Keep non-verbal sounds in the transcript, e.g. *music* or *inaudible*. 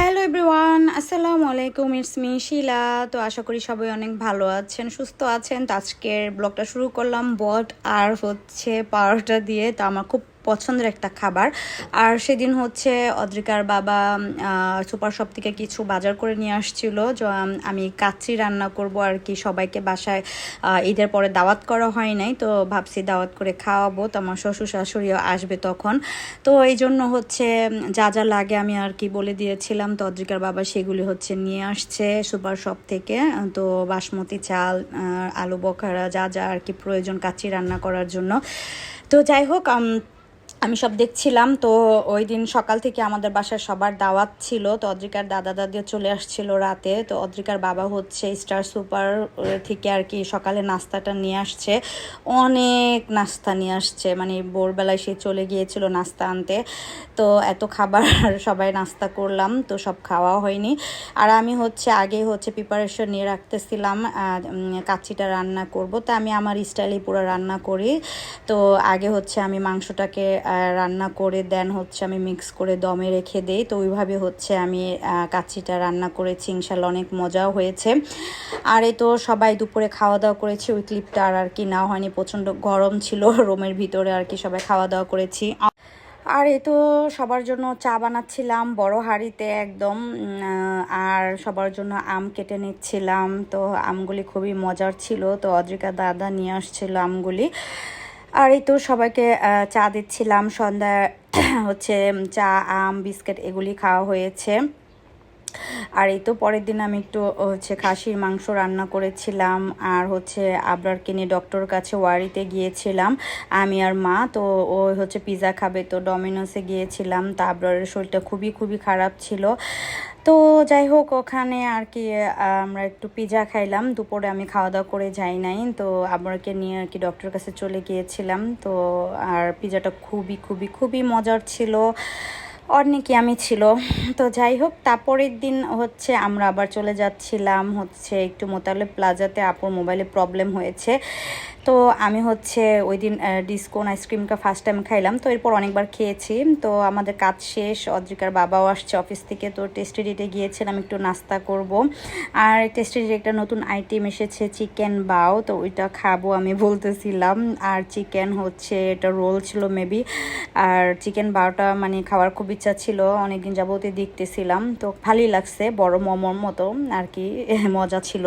Hello everyone, আসসালামু আলাইকুম, it's me শিলা। তো আশা করি সবাই অনেক ভালো আছেন, সুস্থ আছেন। তো আজকের ব্লগটা শুরু করলাম বট আর হচ্ছে পাওয়ারটা দিয়ে। তো আমার খুব পছন্দের একটা খাবার। আর সেদিন হচ্ছে অদ্রিকার বাবা সুপার শপ থেকে কিছু বাজার করে নিয়ে আসছিল। আমি কাচ্চি রান্না করব আর কি, সবাইকে বাসায় ঈদের পরে দাওয়াত করা হয় নাই। তো ভাবছি দাওয়াত করে খাওয়াবো। তো আমার শ্বশুর শাশুড়িও আসবে তখন। তো এই জন্য হচ্ছে যা যা লাগে আমি আর কি বলে দিয়েছিলাম। তো অদ্রিকার বাবা সেগুলি হচ্ছে নিয়ে আসছে সুপার শপ থেকে। তো বাসমতি চাল আলু বখারা যা যা আর কি প্রয়োজন কাচ্চি রান্না করার জন্য। তো যাই হোক আম, সব দেখছিলাম তো ওই দিন সকাল থেকে আমাদের বাসায় সবার দাওয়াত ছিল। তো অদ্রিকার দাদা দাদিও চলে আসছিল রাতে। তো অদ্রিকার বাবা হচ্ছে স্টার সুপার থেকে আর কি সকালে নাস্তাটা নিয়ে আসছে। অনেক নাস্তা নিয়ে আসছে। মানে ভোরবেলায় সে চলে গিয়েছিল নাস্তা আনতে। তো এত খাবার সবাই নাস্তা করলাম তো সব খাওয়া হয়নি। আর আমি হচ্ছে আগে হচ্ছে প্রিপারেশন নিয়ে রাখতেছিলাম কাচ্চিটা রান্না করব। তো আমি আমার স্টাইলে পুরো রান্না করি। তো আগে হচ্ছে আমি মাংসটাকে রান্না করে দেন হচ্ছে আমি মিক্স করে দমে রেখে দেই। তো ওইভাবে হচ্ছে আমি আহ, কাচ্চিটা রান্না করেছি। ইনশাল্লাহ অনেক মজাও হয়েছে। আর এই তো সবাই দুপুরে খাওয়া দাওয়া করেছি। ওই ক্লিপটা আর আর কি না হয়নি। প্রচণ্ড গরম ছিল *laughs* রুমের ভিতরে আর কি সবাই খাওয়া দাওয়া করেছি। আর এ তো সবার জন্য চা বানাচ্ছিলাম বড় হাঁড়িতে একদম। আর সবার জন্য আম কেটে নিচ্ছিলাম। তো আমগুলি খুবই মজার ছিল। তো অদ্রিকা দাদা নিয়ে আসছিল আমগুলি। আর এই তো সবাইকে চা দিচ্ছিলাম। সন্ধ্যায় *clears throat* হচ্ছে চা আম বিস্কিট এগুলি খাওয়া হয়েছে। আর এই তো পরের দিন আমি একটু হচ্ছে খাসির মাংস রান্না করেছিলাম, আর হচ্ছে আবরারকে নিয়ে ডক্টর কাছে ওয়ারিতে গিয়েছিলাম, আমি আর মা, তো ও হচ্ছে পিৎজা খাবে, তো ডমিনোসে গিয়েছিলাম, তা আবরারের শরীরটা খুবই খুবই খারাপ ছিল। তো যাই হোক, ওখানে আর কি আমরা একটু পিজা খাইলাম, দুপুরে আমি খাওয়া দাওয়া করে যাই নাই, তো আবরারকে নিয়ে আর কি ডক্টরের কাছে চলে গিয়েছিলাম, তো আর পিৎজাটা খুবই খুবই খুবই মজার ছিল। অনেকই আমি ছিল। তো যাই হোক, তারপরের দিন হচ্ছে আমরা আবার চলে যাচ্ছিলাম হচ্ছে একটু মোতালে প্লাজাতে। আপুর মোবাইলে প্রবলেম হয়েছে। তো আমি হচ্ছে ওই দিন ডিসকোন আইসক্রিমটা ফার্স্ট টাইম খাইলাম। তো এরপর অনেকবার খেয়েছি। তো আমাদের কাজ শেষ, অদ্রিকার বাবাও আসছে অফিস থেকে। তো টেস্টি ডিটে গিয়েছিলাম একটু নাস্তা করব। আর টেস্টি ডিটে একটা নতুন আইটেম এসেছে চিকেন বাও তো ওইটা খাব আমি বলতেছিলাম। আর চিকেন হচ্ছে, এটা রোল ছিল মেবি আর চিকেন বারোটা মানে খাওয়ার খুব ইচ্ছা ছিল, অনেকদিন যাবতীয় দেখতেছিলাম। তো ভালোই লাগছে, বড় মোমোর মতো আর কি, *laughs* মজা ছিল।